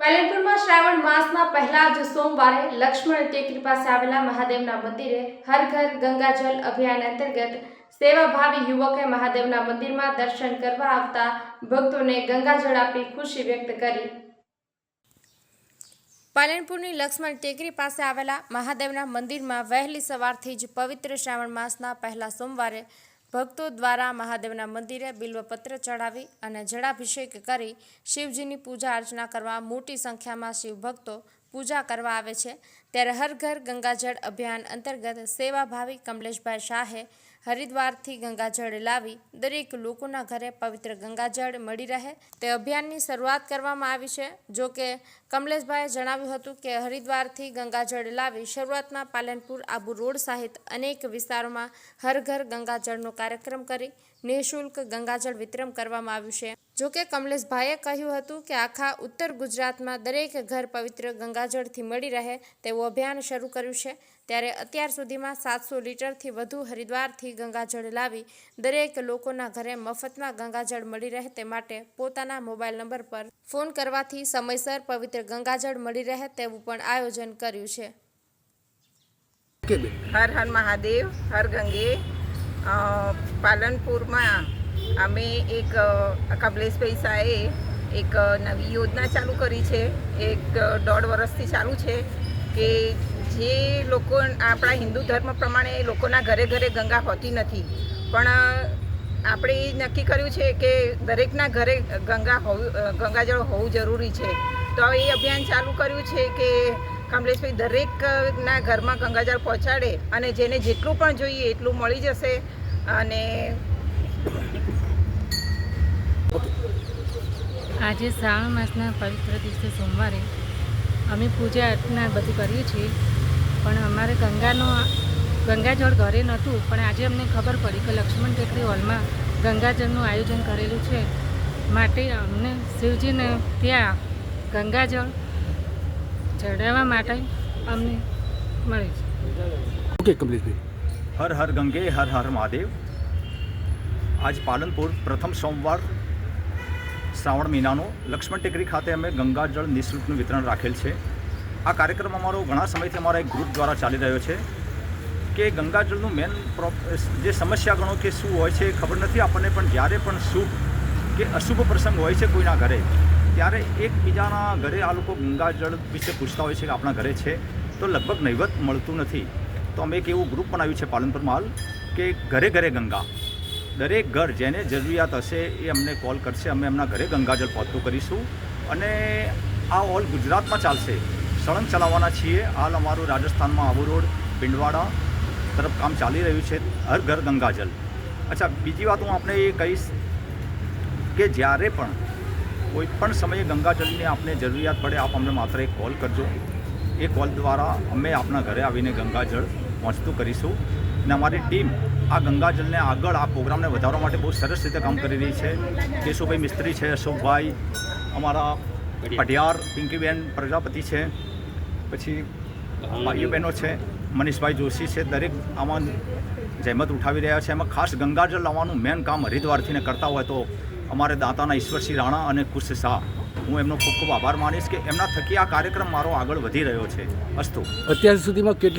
પાલનપુરમાં શ્રાવણ માસના પહેલા જ સોમવારે લક્ષ્મણ ટેકરી પાસે આવેલા મહાદેવના મંદિરે હર ઘર ગંગાજલ અભિયાન અંતર્ગત સેવાભાવી યુવકે મહાદેવના મંદિરમાં દર્શન કરવા આવતા ભક્તોને ગંગાજળ આપી ખુશી વ્યક્ત કરી. પાલનપુરની લક્ષ્મણ ટેકરી પાસે આવેલા મહાદેવના મંદિરમાં વહેલી સવારથી જ પવિત્ર શ્રાવણ માસના પહેલા સોમવારે ભક્તો દ્વારા મહાદેવના મંદિરે બિલ્વપત્ર ચઢાવી અને જળાભિષેક કરી શિવજીની પૂજા અર્ચના કરવા મોટી સંખ્યામાં શિવભક્તો પૂજા કરવા આવે છે. ત્યારે હર ઘર ગંગાજળ અભિયાન અંતર્ગત સેવાભાવી કમલેશભાઈ શાહે હરિદ્વારથી ગંગાજળ લાવી દરેક લોકોના ઘરે પવિત્ર ગંગાજળ મળી રહે. તે અભિયાનની શરૂઆત કરવામાં આવી છે. જો કે કમલેશભાઈએ જણાવ્યું હતું કે હરિદ્વારથી ગંગાજળ લાવી શરૂઆતમાં પાલનપુર આબુ રોડ સહિત અનેક વિસ્તારોમાં હર ઘર ગંગાજળનો કાર્યક્રમ કરી નિઃશુલ્ક ગંગાજળ વિતરણ કરવામાં આવ્યું છે. જો કે કમલેશભાઈએ કહ્યું હતું કે આખા ઉત્તર ગુજરાતમાં દરેક ઘર પવિત્ર ગંગાજળથી મળી રહે તેવું અભિયાન શરૂ કર્યું છે. ત્યારે અત્યાર સુધીમાં સાતસો લીટરથી વધુ હરિદ્વારથી ગંગાજળ લાવી દરેક લોકોના ઘરે મફતમાં ગંગાજળ મળી રહે તે માટે પોતાના મોબાઈલ નંબર પર ફોન કરવાથી સમયસર પવિત્ર ગંગાજળ મળી રહે તેવું પણ આયોજન કર્યું છે. હર હર મહાદેવ, હર ગંગે. પાલનપુરમાં અમે એક કમલેશભાઈ શાહે એક નવી યોજના ચાલુ કરી છે. એક દોઢ વર્ષથી ચાલુ છે કે જે લોકો આપણા હિન્દુ ધર્મ પ્રમાણે લોકોના ઘરે ઘરે ગંગા હોતી નથી. પણ આપણે એ નક્કી કર્યું છે કે દરેકના ઘરે ગંગા હોવું ગંગાજળ હોવું જરૂરી છે. તો એ અભિયાન ચાલુ કર્યું છે કે કમલેશભાઈ દરેકના ઘરમાં ગંગાજળ પહોંચાડે અને જેને જેટલું પણ જોઈએ એટલું મળી જશે અને આજે શ્રાવણ માસના પવિત્ર દિવસે સોમવારે અમે પૂજા અર્ચના બધું કરીએ છીએ. પણ અમારે ગંગાનો ગંગાજળ ઘરે નહોતું પણ આજે અમને ખબર પડી કે લક્ષ્મણ ટેકરી હોલમાં ગંગાજળનું આયોજન કરેલું છે. માટે અમને શિવજીને ત્યાં ગંગાજળ ચડાવવા માટે અમને મળે છે. ઓકે કમલેશભાઈ હર હર ગંગે હર હર મહાદેવ. આજ પાલનપુર પ્રથમ સોમવાર શ્રાવણ મહિનાનો લક્ષ્મણ ટેકરી ખાતે અમે ગંગાજળ નિઃશુલ્કનું વિતરણ રાખેલ છે. આ કાર્યક્રમ અમારો ઘણા સમયથી અમારા એક ગ્રુપ દ્વારા ચાલી રહ્યો છે કે ગંગાજળનું મેન જે સમસ્યા ગણો કે શું હોય છે એ ખબર નથી આપણને, પણ જ્યારે પણ શુભ કે અશુભ પ્રસંગ હોય છે કોઈના ઘરે, ત્યારે એકબીજાના ઘરે આ લોકો ગંગાજળ વિશે પૂછતા હોય છે કે આપણા ઘરે છે, તો લગભગ નહીવત મળતું નથી. તો અમે એક એવું ગ્રુપ બનાવ્યું છે પાલનપુરમાં હાલ કે ઘરે ઘરે ગંગા. દરેક ઘર જેને જરૂરિયાત હશે એ અમને કોલ કરશે. અમે એમના ઘરે ગંગાજળ પહોંચતું કરીશું. અને આ ઓલ ગુજરાતમાં ચાલશે. સળંગ ચલાવવાના છીએ. હાલ અમારું રાજસ્થાનમાં આબુ રોડ પિંડવાડા તરફ કામ ચાલી રહ્યું છે. હર ઘર ગંગાજલ અચ્છા, બીજી વાત હું આપણે એ કહીશ કે જ્યારે પણ કોઈ પણ સમયે ગંગાજળની આપને જરૂરિયાત પડે, આપ અમને માત્ર એક કોલ કરજો. એ કોલ દ્વારા અમે આપના ઘરે આવીને ગંગાજળ પહોંચતું કરીશું. અને અમારી ટીમ આ ગંગાજળને આગળ આ પ્રોગ્રામને વધારવા માટે બહુ સરસ રીતે કામ કરી રહી છે. કેશુભાઈ મિસ્ત્રી છે, અશોકભાઈ, અમારા પઢિયાર પિંકીબેન પ્રજાપતિ છે, પછી ભાઈઓ બહેનો છે, મનીષભાઈ જોશી છે. દરેક આમાં જહેમત ઉઠાવી રહ્યા છે. એમાં ખાસ ગંગાજળ લાવવાનું મેન કામ હરિદ્વારથીને કરતા હોય તો અમારે દાતાના ઈશ્વરસિંહ રાણા અને કુશ શાહ. હું એમનો ખૂબ ખૂબ આભાર માનીશ કે એમના થકી આ કાર્યક્રમ મારો આગળ વધી રહ્યો છે. અસ્તુ. અત્યાર સુધીમાં કેટલા